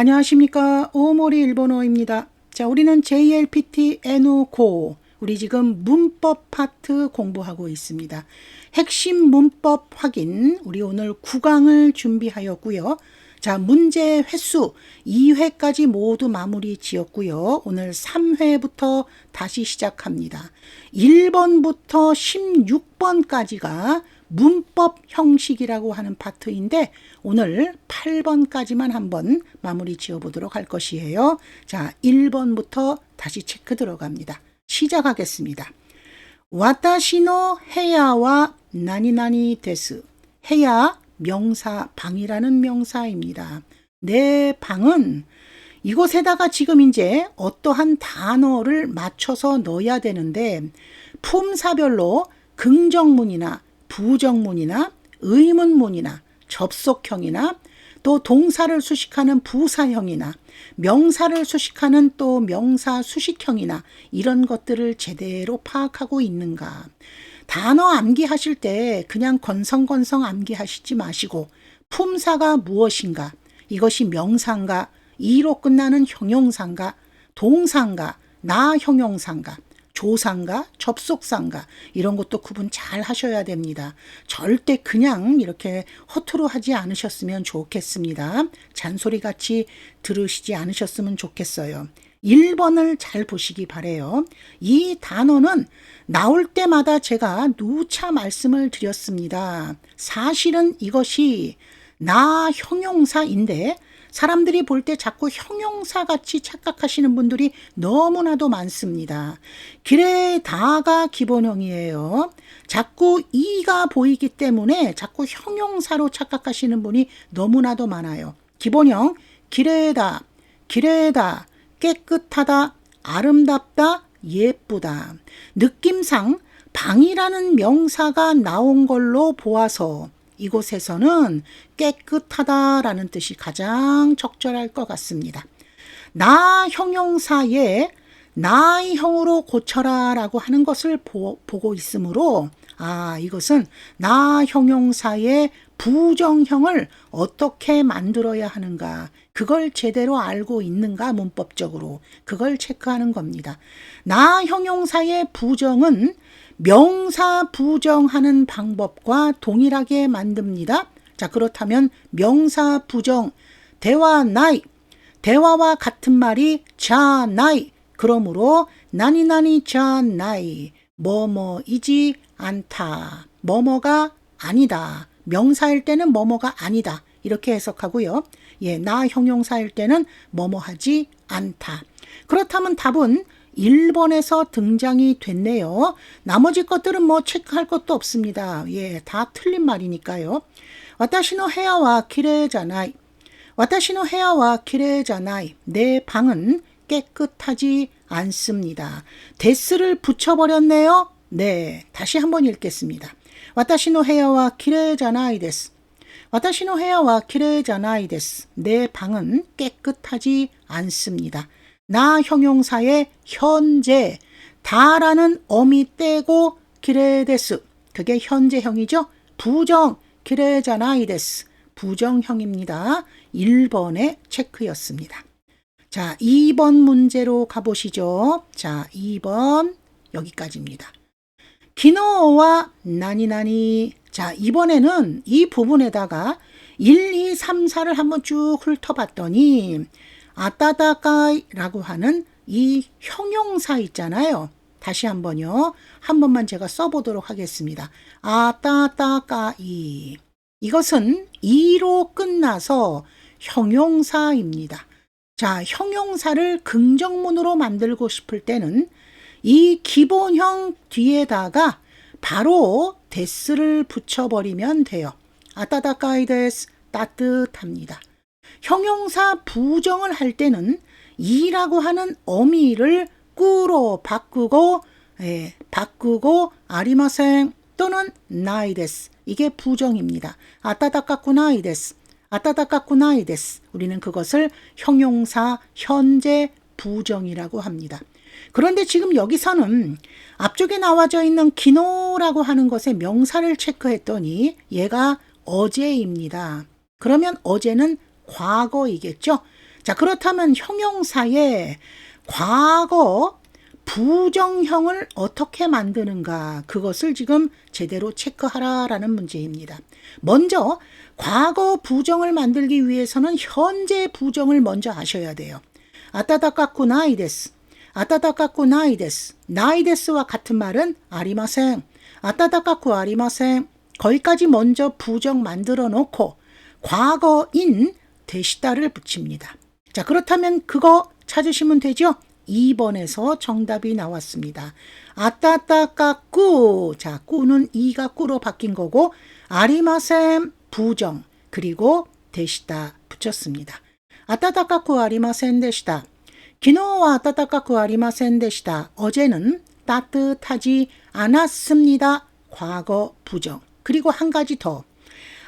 안녕하십니까. 오모리 일본어입니다. 자, 우리는 JLPT N5고, 우리 지금 문법 파트 공부하고 있습니다. 핵심 문법 확인, 우리 오늘 9강을 준비하였고요. 자, 문제 횟수 2회까지 모두 마무리 지었고요. 오늘 3회부터 다시 시작합니다. 1번부터 16번까지가 문법 형식이라고 하는 파트인데 오늘 8번까지만 한번 마무리 지어 보도록 할 것이에요. 자, 1번부터 다시 체크 들어갑니다. 시작하겠습니다. 와타시노 헤야와 나니나니 데스. 헤야 명사 방이라는 명사입니다. 내 방은 이곳에다가 지금 이제 어떠한 단어를 맞춰서 넣어야 되는데 품사별로 긍정문이나 부정문이나 의문문이나 접속형이나 또 동사를 수식하는 부사형이나 명사를 수식하는 또 명사 수식형이나 이런 것들을 제대로 파악하고 있는가. 단어 암기하실 때 그냥 건성건성 암기하시지 마시고 품사가 무엇인가, 이것이 명사인가, 이로 끝나는 형용사인가, 동사인가, 나 형용사인가, 조상가, 접속사인가 이런 것도 구분 잘 하셔야 됩니다. 절대 그냥 이렇게 허투루 하지 않으셨으면 좋겠습니다. 잔소리 같이 들으시지 않으셨으면 좋겠어요. 1번을 잘 보시기 바래요. 이 단어는 나올 때마다 제가 누차 말씀을 드렸습니다. 사실은 이것이 나 형용사인데 사람들이 볼 때 자꾸 형용사 같이 착각하시는 분들이 너무나도 많습니다. 길에 다가 기본형이에요. 자꾸 이가 보이기 때문에 자꾸 형용사로 착각하시는 분이 너무나도 많아요. 기본형 기레다, 기레다, 깨끗하다, 아름답다, 예쁘다. 느낌상 방이라는 명사가 나온 걸로 보아서 이곳에서는 깨끗하다라는 뜻이 가장 적절할 것 같습니다. 나 형용사에 나의 형으로 고쳐라 라고 하는 것을 보, 고 있으므로 아 이것은 나 형용사의 부정형을 어떻게 만들어야 하는가 그걸 제대로 알고 있는가 문법적으로 그걸 체크하는 겁니다. 나 형용사의 부정은 명사 부정하는 방법과 동일하게 만듭니다. 자, 그렇다면 명사 부정, 대화 나이, 대화와 같은 말이 자 나이. 그러므로 나니 나니 자 나이. 뭐뭐이지 않다. 뭐뭐가 아니다. 명사일 때는 뭐뭐가 아니다. 이렇게 해석하고요. 예, 나 형용사일 때는 뭐뭐하지 않다. 그렇다면 답은 1번에서 등장이 됐네요. 나머지 것들은 뭐 체크할 것도 없습니다. 예, 다 틀린 말이니까요. 와타시노 헤아와 키레자나이. 와타시노 헤아와 키레자나이. 내 방은 깨끗하지 않습니다. 데스를 붙여버렸네요. 네, 다시 한번 읽겠습니다. 와타시노 헤아와 키레자나이 데스. 와타시노 헤아와 키레자나이 데스. 내 방은 깨끗하지 않습니다. 나 형용사의 현재 다라는 어미 떼고 기레데스 그게 현재형이죠. 부정 기레자나이데스 부정형입니다. 1번의 체크였습니다. 자, 2번 문제로 가보시죠. 자, 2번 여기까지입니다. 기노와 나니나니 자, 이번에는 이 부분에다가 1, 2, 3, 4를 한번 쭉 훑어봤더니 아따다까이라고 하는 이 형용사 있잖아요. 다시 한번요. 한 번만 제가 써보도록 하겠습니다. 아따다까이. 이것은 이로 끝나서 형용사입니다. 자, 형용사를 긍정문으로 만들고 싶을 때는 이 기본형 뒤에다가 바로 데스를 붙여버리면 돼요. 아따다까이 데스 따뜻합니다. 형용사 부정을 할 때는 이라고 하는 어미를 꾸로 바꾸고 예, 바꾸고 아리마생 또는 나이데스 이게 부정입니다. 아따다까쿠나이데스 아따다까쿠나이데스 우리는 그것을 형용사 현재 부정이라고 합니다. 그런데 지금 여기서는 앞쪽에 나와져 있는 기노라고 하는 것의 명사를 체크했더니 얘가 어제입니다. 그러면 어제는 과거이겠죠. 자, 그렇다면 형용사의 과거 부정형을 어떻게 만드는가 그것을 지금 제대로 체크하라라는 문제입니다. 먼저 과거 부정을 만들기 위해서는 현재 부정을 먼저 아셔야 돼요. 아따다까쿠 나이데스. 아따다까쿠 나이데스. 나이데스와 같은 말은 아리마생. 아따다까쿠 아리마생. 거기까지 먼저 부정 만들어 놓고 과거인 데시다를 붙입니다. 자, 그렇다면 그거 찾으시면 되죠? 2번에서 정답이 나왔습니다. 아따따까 꾸. 자, 꾸는 이가 꾸로 바뀐 거고, 아리마셈 부정, 그리고 데시다 붙였습니다. 아따따까 꾸 아리마센 데시다. 기노와 아따따까 꾸 아리마센 데시다. 어제는 따뜻하지 않았습니다. 과거 부정. 그리고 한 가지 더.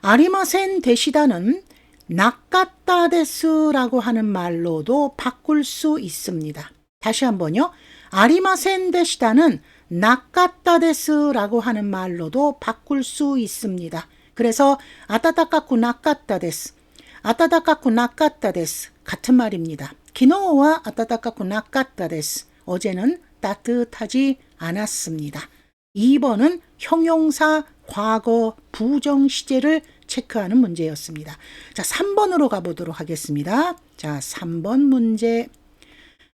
아리마센 데시다는 나까따데스라고 하는 말로도 바꿀 수 있습니다. 다시 한번요. 아리마센 데시다는 나까따데스라고 하는 말로도 바꿀 수 있습니다. 그래서 아따다까쿠 나까따데스, 아따다까쿠 나까따데스 같은 말입니다. 기노와 아따다까쿠 나까따데스 어제는 따뜻하지 않았습니다. 2번은 형용사 과거 부정 시제를 체크하는 문제였습니다. 자, 3번으로 가보도록 하겠습니다. 자, 3번 문제.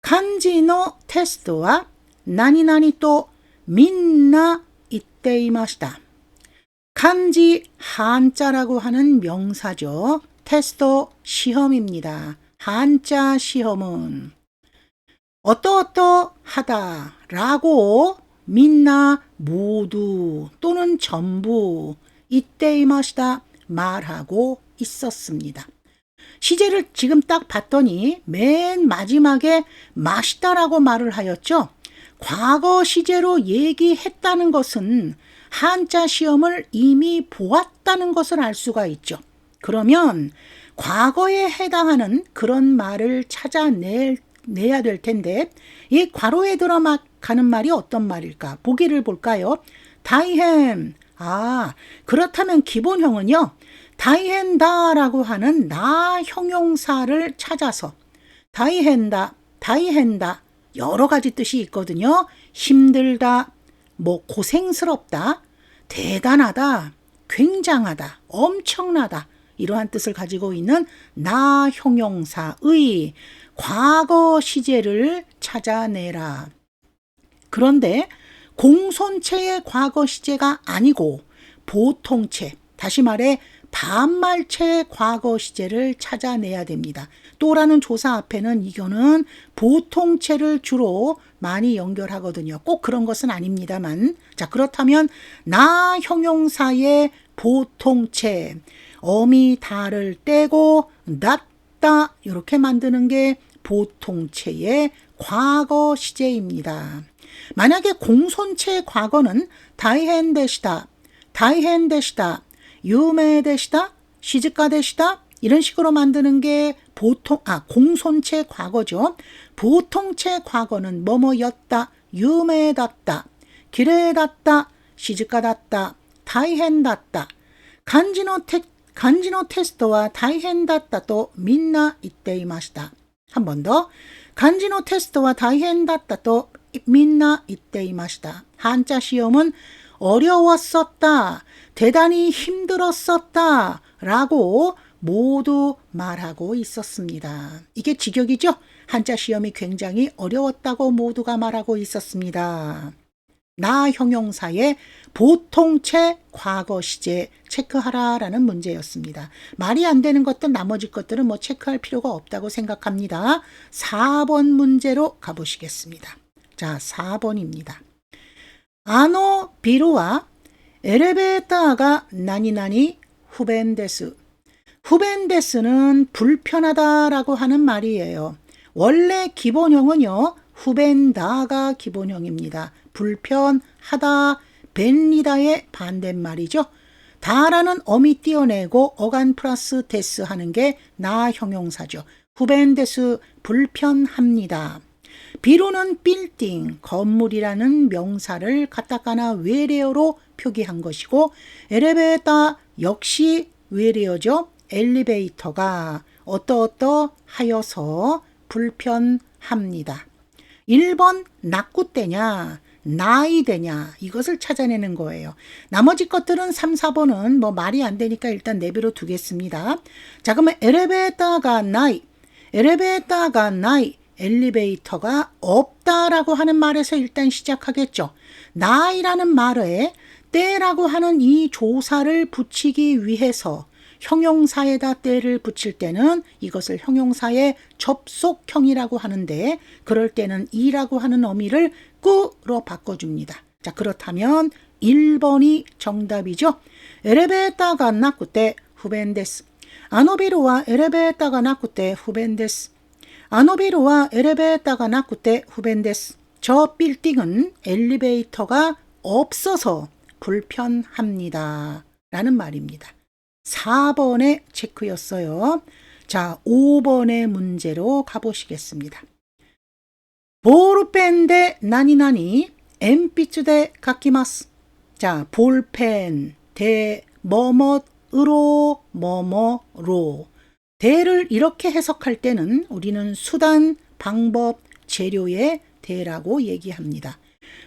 간지노 테스트와 나니나니 또 민나 이때이마시다. 간지 한자라고 하는 명사죠. 테스트 시험입니다. 한자 시험은 어떠어떠 하다 라고 민나 모두 또는 전부 이때이마시다 말하고 있었습니다. 시제를 지금 딱 봤더니 맨 마지막에 맛있다라고 말을 하였죠. 과거 시제로 얘기했다는 것은 한자 시험을 이미 보았다는 것을 알 수가 있죠. 그러면 과거에 해당하는 그런 말을 찾아낼 내야 될 텐데 이 괄호에 들어가는 말이 어떤 말일까? 보기를 볼까요? 다이햄. 아, 그렇다면 기본형은요. 다이헨다라고 하는 나 형용사를 찾아서 다이헨다, 다이헨다 여러 가지 뜻이 있거든요. 힘들다, 뭐 고생스럽다, 대단하다, 굉장하다, 엄청나다 이러한 뜻을 가지고 있는 나 형용사의 과거 시제를 찾아내라. 그런데 공손체의 과거 시제가 아니고 보통체, 다시 말해 반말체의 과거 시제를 찾아내야 됩니다. 또라는 조사 앞에는 이거는 보통체를 주로 많이 연결하거든요. 꼭 그런 것은 아닙니다만. 자, 그렇다면 나 형용사의 보통체, 어미 다를 떼고 낫다 이렇게 만드는 게 보통체의 과거 시제입니다. 만약에 공손체의 과거는 다이헨데시다, 다이헨데시다, 유메데시다, 시즈가데시다 이런 식으로 만드는 게 보통 아 공손체 과거죠. 보통체 과거는 뭐뭐였다, 유메답다, 기레답다, 시즈가답다, 다이헨답다, 간지노 테 간지노 테스트와 다이헨답다 또 민나 이때 이마시다. 한 번 더. 간지노 테스트와 다이헨답다 또 민나 이때이마시다. 한자 시험은 어려웠었다. 대단히 힘들었었다. 라고 모두 말하고 있었습니다. 이게 직역이죠? 한자 시험이 굉장히 어려웠다고 모두가 말하고 있었습니다. 나 형용사의 보통체 과거 시제 체크하라라는 문제였습니다. 말이 안 되는 것들 나머지 것들은 뭐 체크할 필요가 없다고 생각합니다. 4번 문제로 가보시겠습니다. 자, 4번입니다. 아노 비루와 에레베타가 나니나니 후벤데스. 후벤데스는 불편하다라고 하는 말이에요. 원래 기본형은요, 후벤다가 기본형입니다. 불편하다, 벤리다의 반대말이죠. 다라는 어미 띄어내고 어간 플러스 데스 하는 게 나 형용사죠. 후벤데스 불편합니다. 비로는 빌딩, 건물이라는 명사를 가타카나 외래어로 표기한 것이고 에레베타 역시 외래어죠. 엘리베이터가 어떠어떠 하여서 불편합니다. 1번 낙구대냐 나이대냐 이것을 찾아내는 거예요. 나머지 것들은 3, 4번은 뭐 말이 안 되니까 일단 내비로 두겠습니다. 자 그러면 엘리베이터가 나이 엘리베이터가 나이 엘리베이터가 없다라고 하는 말에서 일단 시작하겠죠. 나이라는 말에 때라고 하는 이 조사를 붙이기 위해서 형용사에다 때를 붙일 때는 이것을 형용사의 접속형이라고 하는데 그럴 때는 이라고 하는 어미를 꾸로 바꿔줍니다. 자 그렇다면 1번이 정답이죠. 에레베타가 나쿠테 후벤데스. 아노비루와 에레베타가 나쿠테 후벤데스. 아노비루와 에레베타가 나쿠테 후벤데스. 저 빌딩은 엘리베이터가 없어서 불편합니다. 라는 말입니다. 4번의 체크였어요. 자, 5번의 문제로 가보시겠습니다. 볼펜で 나니나니鉛筆で 書きます. 자, 볼펜 대 뭐뭐으로 뭐뭐로 대를 이렇게 해석할 때는 우리는 수단, 방법, 재료의 대라고 얘기합니다.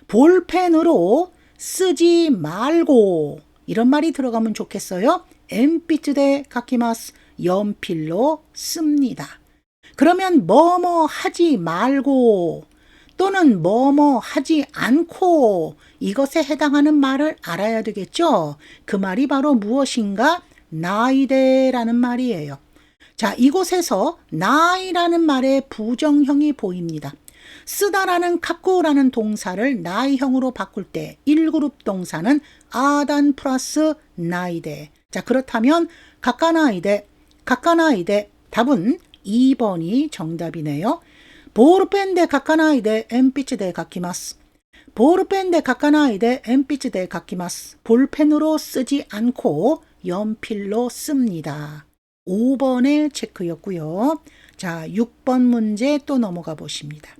볼펜으로 쓰지 말고 이런 말이 들어가면 좋겠어요. 엠피트 대 가키마스 연필로 씁니다. 그러면 뭐뭐 하지 말고 또는 뭐뭐 하지 않고 이것에 해당하는 말을 알아야 되겠죠. 그 말이 바로 무엇인가? 나이대라는 말이에요. 자, 이곳에서 나이라는 말의 부정형이 보입니다. 쓰다라는 카쿠라는 동사를 나이형으로 바꿀 때 1그룹 동사는 아단 플러스 나이대. 자, 그렇다면 가까나이대, 가까나이대 답은 2번이 정답이네요. 보르펜데 가까나이대 엠피치데 가키마스. 보르펜데 가까나이대 엠피치데 가키마스. 볼펜으로 쓰지 않고 연필로 씁니다. 5번의 체크였고요. 자, 6번 문제 또 넘어가 보십니다.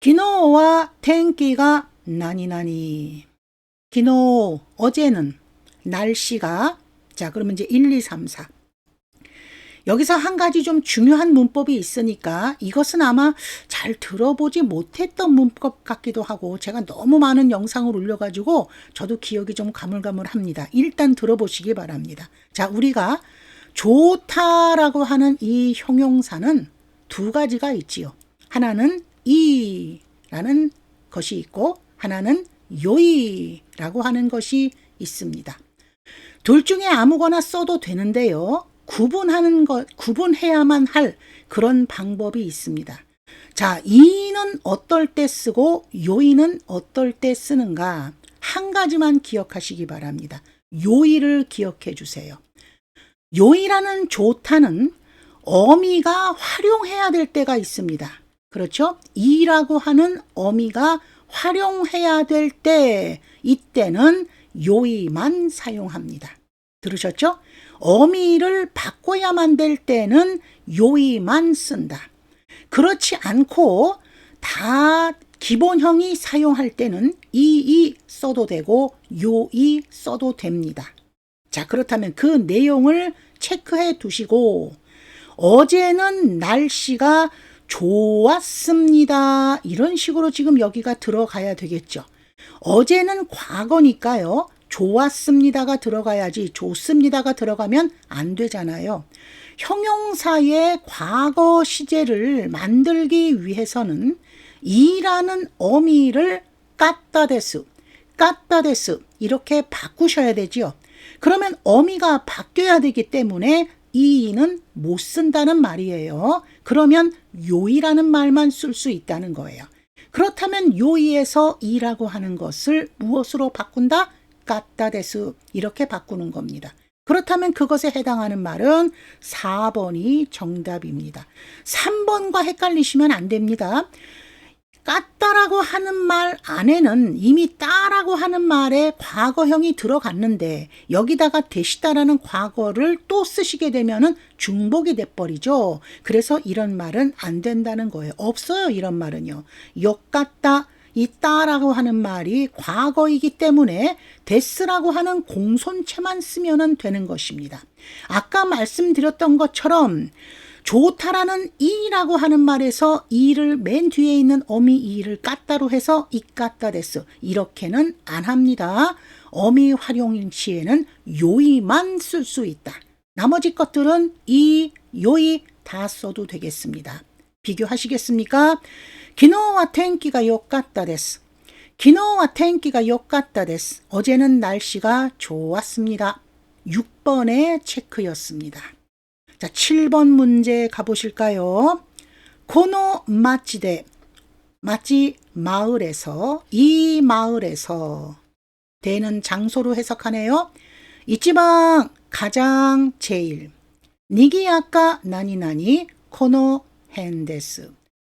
기노와 텐기가 나니나니. 기노, 어제는 날씨가 자, 그러면 이제 1, 2, 3, 4. 여기서 한 가지 좀 중요한 문법이 있으니까 이것은 아마 잘 들어보지 못했던 문법 같기도 하고 제가 너무 많은 영상을 올려가지고 저도 기억이 좀 가물가물합니다. 일단 들어보시기 바랍니다. 자, 우리가 좋다라고 하는 이 형용사는 두 가지가 있지요. 하나는 이라는 것이 있고 하나는 요이라고 하는 것이 있습니다. 둘 중에 아무거나 써도 되는데요. 구분하는 것, 구분해야만 할 그런 방법이 있습니다. 자, 이는 어떨 때 쓰고 요이는 어떨 때 쓰는가? 한 가지만 기억하시기 바랍니다. 요이를 기억해 주세요. 요이라는 좋다는 어미가 활용해야 될 때가 있습니다. 그렇죠? 이라고 하는 어미가 활용해야 될 때, 이때는 요이만 사용합니다. 들으셨죠? 어미를 바꿔야만 될 때는 요이만 쓴다. 그렇지 않고 다 기본형이 사용할 때는 이이 써도 되고 요이 써도 됩니다. 자, 그렇다면 그 내용을 체크해 두시고 어제는 날씨가 좋았습니다. 이런 식으로 지금 여기가 들어가야 되겠죠. 어제는 과거니까요. 좋았습니다가 들어가야지 좋습니다가 들어가면 안 되잖아요. 형용사의 과거 시제를 만들기 위해서는 이라는 어미를 까따데스, 까따데스 이렇게 바꾸셔야 되지요. 그러면 어미가 바뀌어야 되기 때문에 이는 못 쓴다는 말이에요. 그러면 요이라는 말만 쓸 수 있다는 거예요. 그렇다면 요이에서 이라고 하는 것을 무엇으로 바꾼다? 까따데스 이렇게 바꾸는 겁니다. 그렇다면 그것에 해당하는 말은 4번이 정답입니다. 3번과 헷갈리시면 안 됩니다. 하는 말 안에는 이미 따라고 하는 말에 과거형이 들어갔는데 여기다가 되시다라는 과거를 또 쓰시게 되면은 중복이 돼버리죠. 그래서 이런 말은 안 된다는 거예요. 없어요. 이런 말은요. 욕 같다, 있다라고 하는 말이 과거이기 때문에 데스라고 하는 공손체만 쓰면 되는 것입니다. 아까 말씀드렸던 것처럼 좋다라는 이라고 하는 말에서 이를 맨 뒤에 있는 어미 이를 까따로 해서 이까따 데스 이렇게는 안 합니다. 어미 활용 시에는 요이만 쓸 수 있다. 나머지 것들은 이, 요이 다 써도 되겠습니다. 비교하시겠습니까? 기노와 텐기가 요까따 데스. 기노와 텐기가 요까따 데스. 어제는 날씨가 좋았습니다. 6번의 체크였습니다. 자, 7번 문제 가보실까요? 코노 마치데. 마치 마을에서, 이 마을에서. 대는 장소로 해석하네요. 이치방 가장 제일. 니기야까 나니나니 코노 헨데스.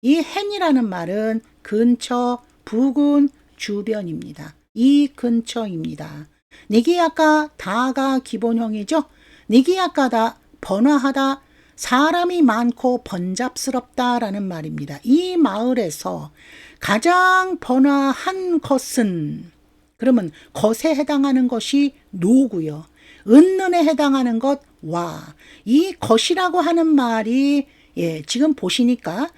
이 헨이라는 말은 근처, 부근, 주변입니다. 이 근처입니다. 니기야까 다가 기본형이죠. 니기야까다 번화하다 사람이 많고 번잡스럽다라는 말입니다. 이 마을에서 가장 번화한 것은 그러면 것에 해당하는 것이 노고요. 은는에 해당하는 것 와. 이 것이라고 하는 말이 예, 지금 보시니까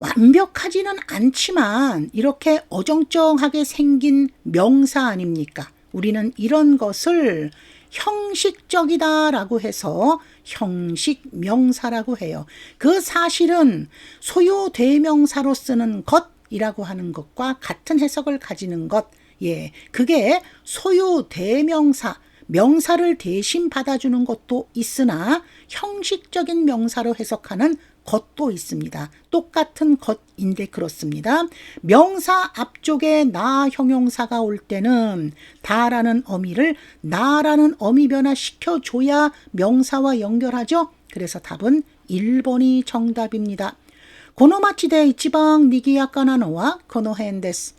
완벽하지는 않지만 이렇게 어정쩡하게 생긴 명사 아닙니까? 우리는 이런 것을 형식적이다라고 해서 형식 명사라고 해요. 그 사실은 소요 대명사로 쓰는 것이라고 하는 것과 같은 해석을 가지는 것. 예. 그게 소요 대명사 명사를 대신 받아주는 것도 있으나 형식적인 명사로 해석하는 것도 있습니다. 똑같은 것인데 그렇습니다. 명사 앞쪽에 나 형용사가 올 때는 다라는 어미를 나라는 어미 변화 시켜줘야 명사와 연결하죠. 그래서 답은 1번이 정답입니다. 고노마치데 이치방 니기야카나노와 코노헨데스.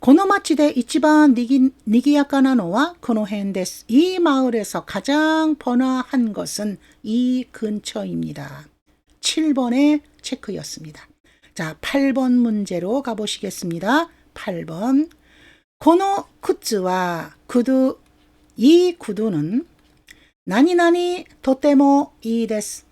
고노마치데 이치반 니기, 니기야카나노와 코노헨데스. 이 마을에서 가장 번화한 것은 이 근처입니다. 7번의 체크였습니다. 자, 8번 문제로 가보시겠습니다. 8번. 고노 쿠츠와 구두. 이 구두는 나니나니 도테모 이데스.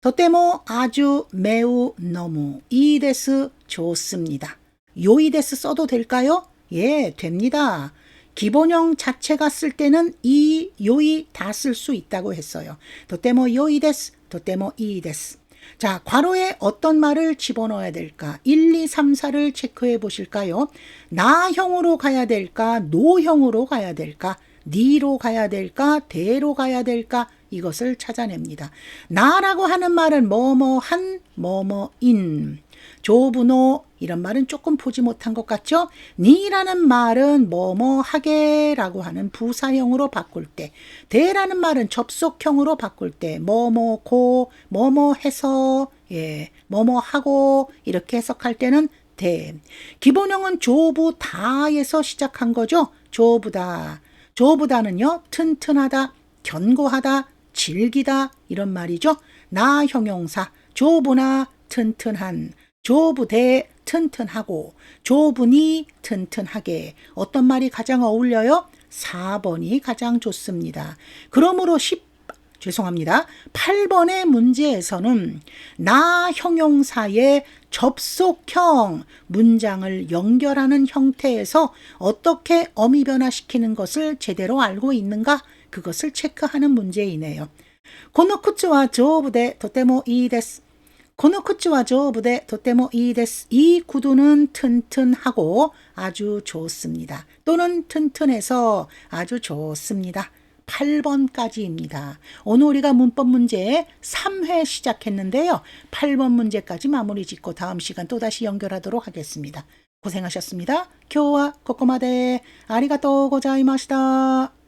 도테모 아주 매우 너무 이데스 좋습니다. 요이데스 써도 될까요? 예, 됩니다. 기본형 자체가 쓸 때는 이 요이 다 쓸 수 있다고 했어요. 도테모 요이데스, 도테모 이데스. 자, 괄호에 어떤 말을 집어넣어야 될까? 1, 2, 3, 4를 체크해 보실까요? 나형으로 가야 될까? 노형으로 가야 될까? 니로 가야 될까? 대로 가야 될까? 이것을 찾아냅니다. 나라고 하는 말은 뭐뭐한, 뭐뭐인. 조분호 이런 말은 조금 보지 못한 것 같죠? 니라는 말은 뭐뭐 하게라고 하는 부사형으로 바꿀 때, 대라는 말은 접속형으로 바꿀 때, 뭐뭐 고, 뭐뭐 해서, 예, 뭐뭐 하고 이렇게 해석할 때는 대. 기본형은 조부 다에서 시작한 거죠. 조부다. 조부다는요, 튼튼하다, 견고하다, 질기다 이런 말이죠. 나 형용사, 조부나 튼튼한, 조부대 튼튼하고 조분이 튼튼하게 어떤 말이 가장 어울려요? 4번이 가장 좋습니다. 그러므로 10 죄송합니다. 8번의 문제에서는 나 형용사의 접속형 문장을 연결하는 형태에서 어떻게 어미 변화시키는 것을 제대로 알고 있는가 그것을 체크하는 문제이네요. 고노쿠츠와 조부대 도테모 이데스 この靴は丈夫でとてもいいです. 코노쿠츠와 조부대 도테모이데스. 이 구두는 튼튼하고 아주 좋습니다. 또는 튼튼해서 아주 좋습니다. 8번까지입니다. 오늘 우리가 문법 문제 3회 시작했는데요. 8번 문제까지 마무리 짓고 다음 시간 또다시 연결하도록 하겠습니다. 고생하셨습니다. 교와 코코마데 아리가또 고자이마시다.